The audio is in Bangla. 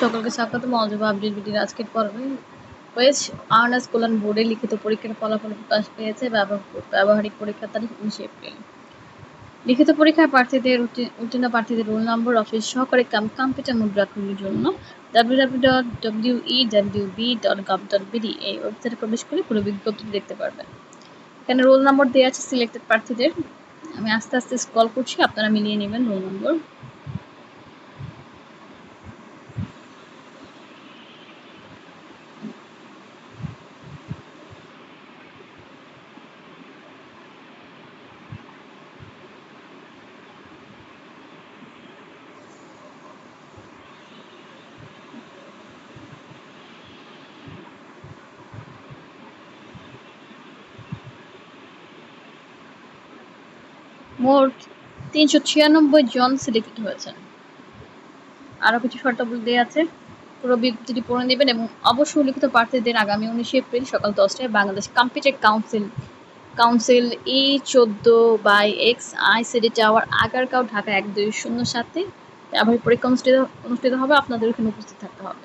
সকলকে স্বাগত মজবা আপডেট ভিডিওর আজকের পর্বে ওয়েস্ট আর্নার্স কল্যাণ বোর্ডে লিখিত পরীক্ষার ফলাফল প্রকাশ পেয়েছে ব্যবহারিক পরীক্ষার তারিখ উনিশে এপ্রিল। লিখিত পরীক্ষায় প্রার্থীদের উত্তীর্ণ প্রার্থীদের রোল নম্বর, অফিস সহকারে কাম কম্পিউটার মুদ্রাকরণের জন্য W W dot W E W B dot gov dot BD এই ওয়েবসাইটে প্রবেশ করে পুরো বিজ্ঞপ্তি দেখতে পারবেন। এখানে রোল নম্বর দেওয়া আছে সিলেক্টেড প্রার্থীদের। আমি আস্তে আস্তে স্ক্রল করছি, আপনারা মিলিয়ে নেবেন রোল নম্বর। মোট তিনশো ছিয়ানব্বই জন সিলেক্টেড হয়েছেন। আরও কিছু শর্তাবলী দেওয়া আছে। পুরো বিজ্ঞপ্তিটি পড়ে নেবেন এবং অবশ্যই লিখিত প্রার্থীদের আগামী উনিশে এপ্রিল সকাল দশটায় Bangladesh computer council council E চোদ্দ by X ICD tower Agargaon, Dhaka এক দুই শূন্য সাতে ব্যবহারিক পরীক্ষা অনুষ্ঠিত অনুষ্ঠিত হবে। আপনাদের এখানে উপস্থিত থাকতে হবে।